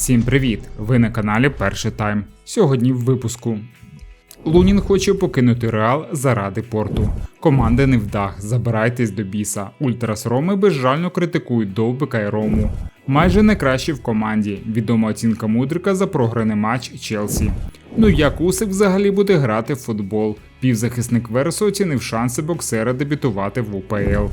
Всім привіт! Ви на каналі Перший Тайм. Сьогодні в випуску. Лунін хоче покинути Реал заради порту. Команда не вдах, забирайтесь до біса. Ультрас Роми безжально критикують Довбика і Рому. Майже найкращі в команді. Відома оцінка Мудрика за програний матч Челсі. Ну як Усик взагалі буде грати в футбол? Півзахисник Версу оцінив шанси боксера дебютувати в УПЛ.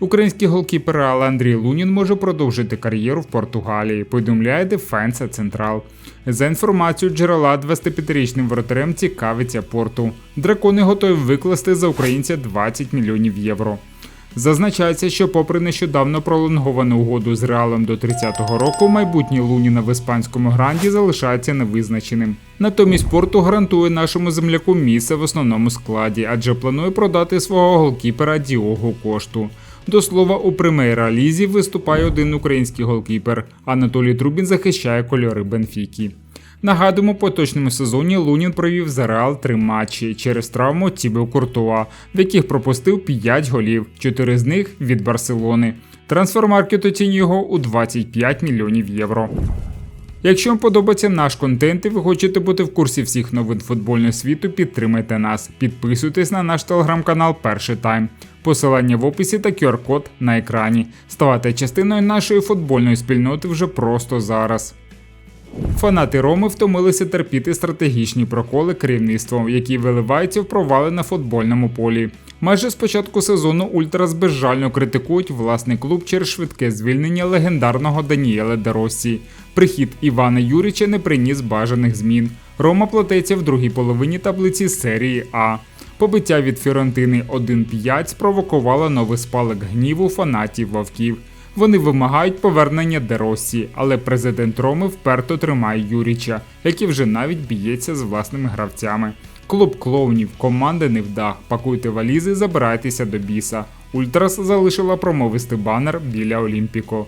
Український голкіпер Андрій Лунін може продовжити кар'єру в Португалії, повідомляє Дефенса Централ. За інформацією джерела 25-річним воротарем цікавиться порту. Дракони готові викласти за українця 20 мільйонів євро. Зазначається, що, попри нещодавно пролонговану угоду з Реалом до 30-го року, майбутнє Луніна в іспанському гранді залишається невизначеним. Натомість порту гарантує нашому земляку місце в основному складі, адже планує продати свого голкіпера Діогу Кошту. До слова, у прем'єра лізі виступає один український голкіпер. Анатолій Трубін захищає кольори Бенфіки. Нагадуємо, поточному сезоні Лунін провів за Реал три матчі через травму Тібе Куртуа, в яких пропустив 5 голів, 4 з них від Барселони. Трансфермаркет оцінює його у 25 мільйонів євро. Якщо вам подобається наш контент і ви хочете бути в курсі всіх новин футбольного світу, підтримайте нас. Підписуйтесь на наш телеграм-канал Перший Тайм. Посилання в описі та QR-код на екрані. Ставайте частиною нашої футбольної спільноти вже просто зараз. Фанати Роми втомилися терпіти стратегічні проколи керівництвом, які виливаються в провали на футбольному полі. Майже з початку сезону Ультрас безжально критикують власний клуб через швидке звільнення легендарного Даніела Деросі. Прихід Івана Юрича не приніс бажаних змін. Рома платиться в другій половині таблиці серії А. Побиття від Фіорентини 1-5 спровокувало новий спалах гніву фанатів вовків. Вони вимагають повернення Деросі, але президент Роми вперто тримає Юріча, який вже навіть б'ється з власними гравцями. Клуб клоунів, команди не вдах, пакуйте валізи, забирайтеся до біса. Ультрас залишила промовистий банер біля Олімпіко.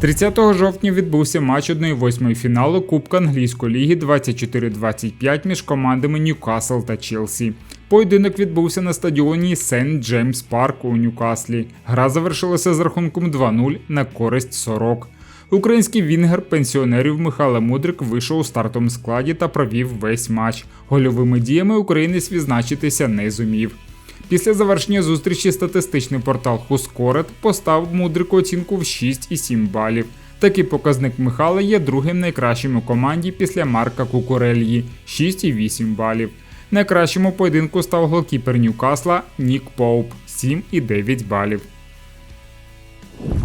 30 жовтня відбувся матч 1-8 фіналу Кубка англійської ліги 24-25 між командами Ньюкасл та Челсі. Поєдинок відбувся на стадіоні Сент Джеймс Парк у Ньюкаслі. Гра завершилася з рахунком 2-0 на користь 40. Український вінгер пенсіонерів Михайло Мудрик вийшов у стартовому складі та провів весь матч. Гольовими діями українець відзначитися не зумів. Після завершення зустрічі статистичний портал Хускорет поставив Мудрику оцінку в 6,7 балів. Такий показник Михайла є другим найкращим у команді після Марка Кукурельї 6,8 балів. Найкращому поєдинку став голкіпер Ньюкасла Нік Поуп 7,9 балів.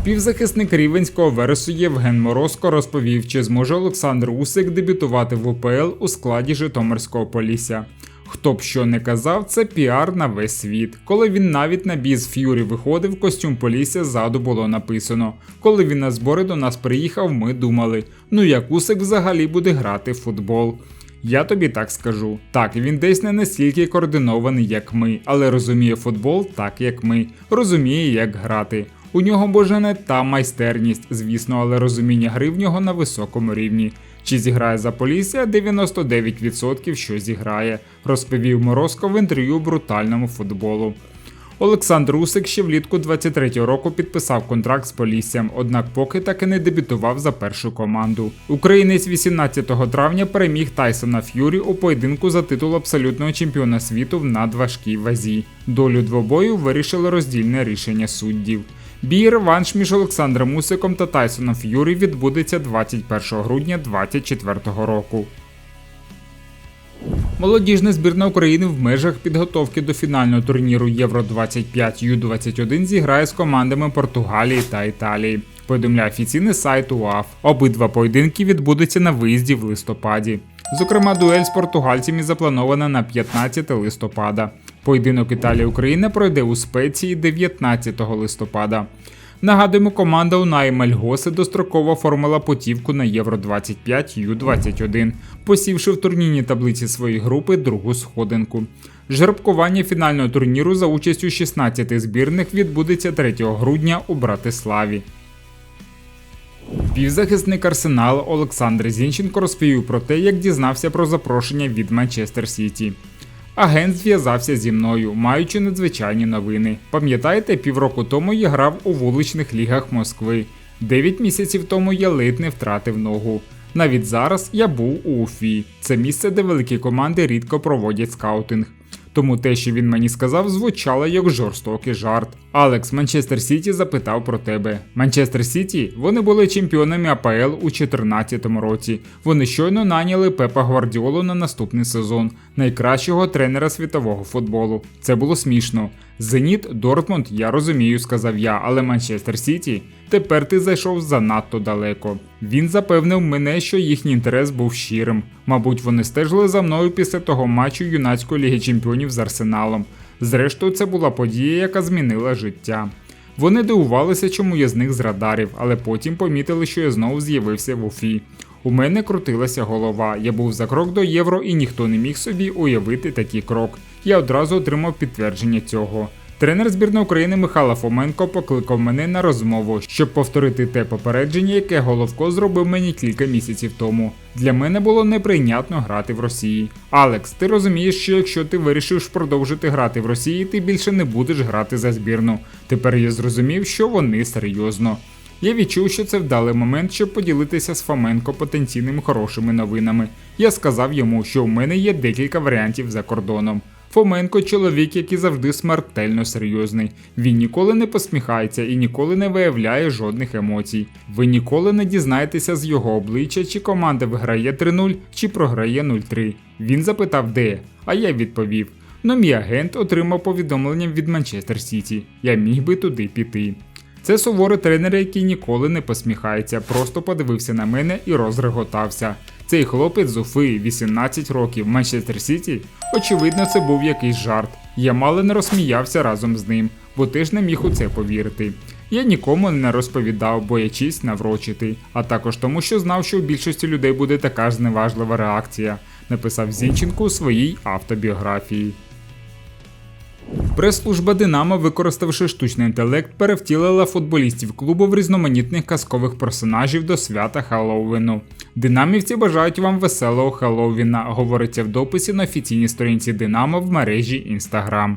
Півзахисник рівенського вересу Євген Морозко розповів, чи зможе Олександр Усик дебютувати в УПЛ у складі Житомирського Полісся. Хто б що не казав, це піар на весь світ. Коли він навіть на біз Ф'юрі виходив, костюм Полісся ззаду було написано. Коли він на збори до нас приїхав, ми думали: ну як Усик взагалі буде грати в футбол. Я тобі так скажу. Так, він десь не настільки координований, як ми, але розуміє футбол так, як ми, розуміє, як грати. У нього боже не та майстерність, звісно, але розуміння гри в нього на високому рівні. Чи зіграє за Полісся 99% що зіграє, розповів Морозко в інтерв'ю брутальному футболу. Олександр Усик ще влітку 23-го року підписав контракт з Поліссям, однак поки так і не дебютував за першу команду. Українець 18 травня переміг Тайсона Ф'юрі у поєдинку за титул абсолютного чемпіона світу в надважкій вазі. Долю двобою вирішили роздільне рішення суддів. Бій реванш між Олександром Усиком та Тайсоном Ф'юрі відбудеться 21 грудня 2024 року. Молодіжна збірна України в межах підготовки до фінального турніру Євро 25 Ю-21 зіграє з командами Португалії та Італії. Повідомляє офіційний сайт УАФ. Обидва поєдинки відбудуться на виїзді в листопаді. Зокрема, дуель з португальцями запланована на 15 листопада. Поєдинок Італія-Україна пройде у спеції 19 листопада. Нагадуємо, команда Унаї Мальгоси достроково оформила потівку на Євро 25 Ю-21, посівши в турнірній таблиці своєї групи другу сходинку. Жеребкування фінального турніру за участю 16 збірних відбудеться 3 грудня у Братиславі. Півзахисник Арсенал Олександр Зінченко розповів про те, як дізнався про запрошення від Манчестер Сіті. Агент зв'язався зі мною, маючи надзвичайні новини. Пам'ятаєте, півроку тому я грав у вуличних лігах Москви. Дев'ять місяців тому я ледь не втратив ногу. Навіть зараз я був у Уфі. Це місце, де великі команди рідко проводять скаутинг. Тому те, що він мені сказав, звучало як жорстокий жарт. Алекс, Манчестер Сіті запитав про тебе. Манчестер Сіті вони були чемпіонами АПЛ у 2014 році. Вони щойно наняли Пепа Гвардіолу на наступний сезон, найкращого тренера світового футболу. Це було смішно. Зеніт, Дортмунд, я розумію, сказав я, але Манчестер Сіті. Тепер ти зайшов занадто далеко. Він запевнив мене, що їхній інтерес був щирим. Мабуть, вони стежили за мною після того матчу юнацької ліги чемпіонів з Арсеналом. Зрештою, це була подія, яка змінила життя. Вони дивувалися, чому я зник з радарів, але потім помітили, що я знову з'явився в Уфі. У мене крутилася голова. Я був за крок до євро, і ніхто не міг собі уявити такий крок. Я одразу отримав підтвердження цього. Тренер збірної України Михайло Фоменко покликав мене на розмову, щоб повторити те попередження, яке Головко зробив мені кілька місяців тому. Для мене було неприйнятно грати в Росії. Алекс, ти розумієш, що якщо ти вирішиш продовжити грати в Росії, ти більше не будеш грати за збірну. Тепер я зрозумів, що вони серйозно. Я відчув, що це вдалий момент, щоб поділитися з Фоменко потенційними хорошими новинами. Я сказав йому, що у мене є декілька варіантів за кордоном. Фоменко чоловік, який завжди смертельно серйозний. Він ніколи не посміхається і ніколи не виявляє жодних емоцій. Ви ніколи не дізнаєтеся з його обличчя, чи команда виграє 3-0, чи програє 0-3. Він запитав, де, а я відповів. Но мій агент отримав повідомлення від Манчестер Сіті. Я міг би туди піти. Це суворий тренер, який ніколи не посміхається, просто подивився на мене і розреготався. Цей хлопець з Уфи, 18 років, Манчестер Сіті. Очевидно, це був якийсь жарт. Я мало не розсміявся разом з ним, бо теж не міг у це повірити. Я нікому не розповідав, боячись наврочити, а також тому, що знав, що у більшості людей буде така ж зневажлива реакція, написав Зінченко у своїй автобіографії. Прес-служба Динамо, використавши штучний інтелект, перевтілила футболістів клубу в різноманітних казкових персонажів до свята Хеллоуіну. Динамівці бажають вам веселого Хеллоуіна, говориться в дописі на офіційній сторінці Динамо в мережі Instagram.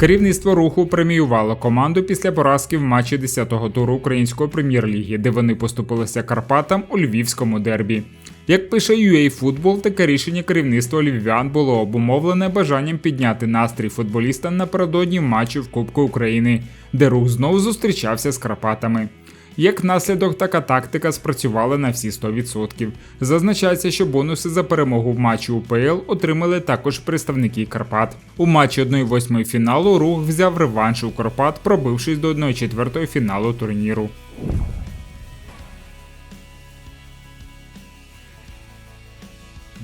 Керівництво руху преміювало команду після поразки в матчі 10-го туру української прем'єр-ліги, де вони поступилися Карпатам у львівському дербі. Як пише UA Football, таке рішення керівництва львів'ян було обумовлене бажанням підняти настрій футболістам напередодні матчу в Кубку України, де рух знову зустрічався з Карпатами. Як наслідок, така тактика спрацювала на всі 100%. Зазначається, що бонуси за перемогу в матчі УПЛ отримали також представники Карпат. У матчі 1-8 фіналу рух взяв реванш у Карпат, пробившись до 1-4 фіналу турніру.